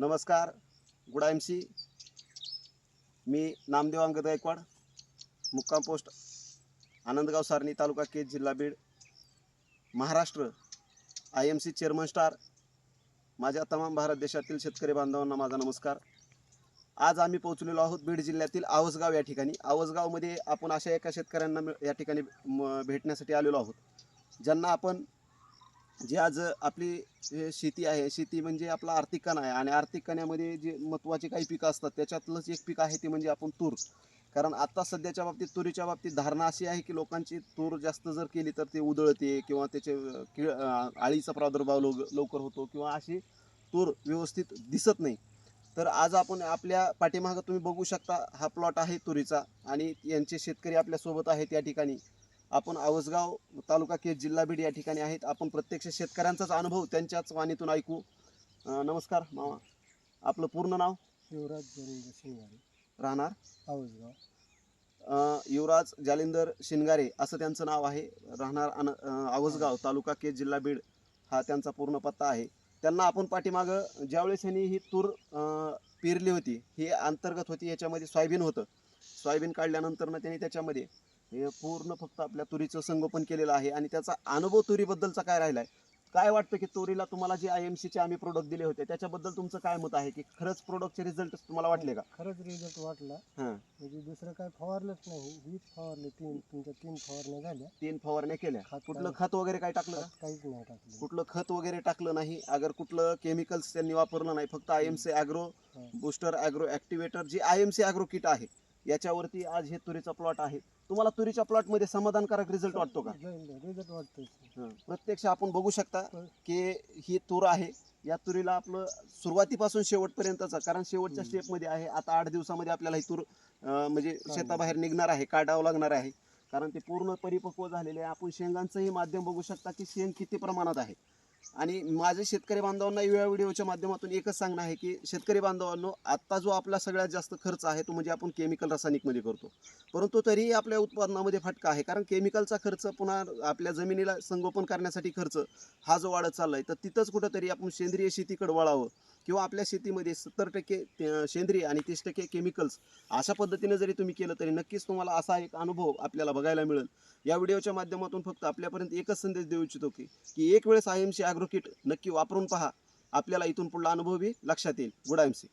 नमस्कार good M C. मी नामदेव अंगद गायकवाड मुक्काम पोस्ट आनंदगाव सारणी तालुका केज जिल्हा Beed Maharashtra I M C chairman star माझ्या तमाम भारत देशातील शेतकरी बांधवांना माझा नमस्कार. आज आम्ही पोहोचलेलो आहोत बीड जिल्ह्यातील आवसगाव या ठिकाणी. आवसगावमध्ये आपण अशा एका शेतकऱ्यांना मिळ- या ठिकाणी म- भेटण्यासाठी आलेलो आहोत. ज्यांना आपण जी आज आपली शेती आहे शेती म्हणजे आपला आर्थिक कणा आहे आणि आर्थिक कण्यामध्ये जे महत्त्वाची काही पिकं असतात त्याच्यातलंच एक पीक आहे ते म्हणजे आपण तूर. कारण आत्ता सध्याच्या बाबतीत तुरीच्या बाबतीत धारणा अशी आहे की लोकांची तूर जास्त जर केली तर ते उधळते किंवा त्याचे किळ आळीचा प्रादुर्भाव लव लवकर होतो किंवा अशी तूर व्यवस्थित दिसत नाही. तर आज आपण आपल्या पाठीमागं तुम्ही बघू शकता हा प्लॉट आहे तुरीचा आणि यांचे शेतकरी आपल्यासोबत आहेत या ठिकाणी. आपण आवसगाव तालुका केज जिल्हा बीड या ठिकाणी आहेत. आपण प्रत्यक्ष शेतकऱ्यांचाच अनुभव त्यांच्याच वाणीतून ऐकू. नमस्कार मामा. आपलं पूर्ण नाव? युवराज जयंत शिंगारे. राहणार? आऊसगाव अं, युवराज जालिंदर शिनगारे असं त्यांचं नाव आहे. राहणार अन आवसगाव तालुका केज जिल्हा बीड हा त्यांचा पूर्ण पत्ता आहे. त्यांना आपण पाठीमागं ज्यावेळेस यांनी ही तूर पेरली होती ही अंतर्गत होती याच्यामध्ये सोयाबीन होतं. सोयाबीन काढल्यानंतर ना त्यांनी त्याच्यामध्ये हे पूर्ण फक्त आपल्या तुरीचं संगोपन केलेलं आहे आणि त्याचा अनुभव तुरीबद्दलचा काय राहिला आहे काय वाटतं की तुरीला तुम्हाला जे आय एम सीचे आम्ही प्रोडक्ट दिले होते त्याच्याबद्दल तुमचं काय मत आहे? की खरंच प्रोडक्टचे रिझल्ट तुम्हाला वाटले का? खरंच रिझल्ट वाटला. हां. म्हणजे दुसरं काय फवारलंच नाही. हीच फवारली तीन तुमच्या तीन फवारण्या झाल्या. तीन फवारण्या केल्या. कुठलं खत वगैरे काय टाकलं काहीच नाही टाकलं. कुठलं खत वगैरे टाकलं नाही. अगर कुठलं केमिकल्स त्यांनी वापरलं नाही. फक्त I M C agro. Booster agro activator जे I M C agro kit आहे. याच्यावरती आज हे तुरीचा प्लॉट आहे. तुम्हाला तुरीच्या प्लॉटमध्ये समाधानकारक रिझल्ट वाटतो का? रिझल्ट वाटतोय प्रत्यक्ष आपण बघू शकता पण- की ही तूर आहे. या तुरीला आपलं सुरुवातीपासून शेवटपर्यंतचा कारण शेवटच्या. स्टेपमध्ये आहे. आता आठ दिवसामध्ये आपल्याला ही तूर अं, म्हणजे शेताबाहेर निघणार आहे काढावं लागणार आहे. कारण ते पूर्ण परिपक्व झालेले आहे. आपण शेंगांचंही माध्यम बघू शकता की शेंग किती प्रमाणात आहे. आणि माझे शेतकरी बांधवांना या व्हिडिओच्या माध्यमातून एकच सांगणं आहे की शेतकरी बांधवांनो आत्ता जो आपला सगळ्यात जास्त खर्च आहे तो म्हणजे आपण केमिकल रासायनिकमध्ये करतो. परंतु तरीही आपल्या उत्पादनामध्ये फटका आहे. कारण केमिकलचा खर्च पुन्हा आपल्या जमिनीला संगोपन करण्यासाठी खर्च हा जो वाढत चालला आहे तर तिथंच कुठंतरी आपण सेंद्रिय शेतीकडे वळावं. किंवा आपल्या शेतीमध्ये सत्तर टक्के सेंद्रिय आणि तीस टक्के केमिकल्स अशा पद्धतीने जरी तुम्ही केलं तरी नक्कीच तुम्हाला असा एक अनुभव आपल्याला बघायला मिळेल. या व्हिडिओच्या माध्यमातून फक्त आपल्यापर्यंत एकच संदेश देऊ इच्छितो की की एक वेळेस आय एम सी ॲग्रो नक्की वापरून पहा. आपल्याला इथून पुढला अनुभवही लक्षात येईल. Good I M C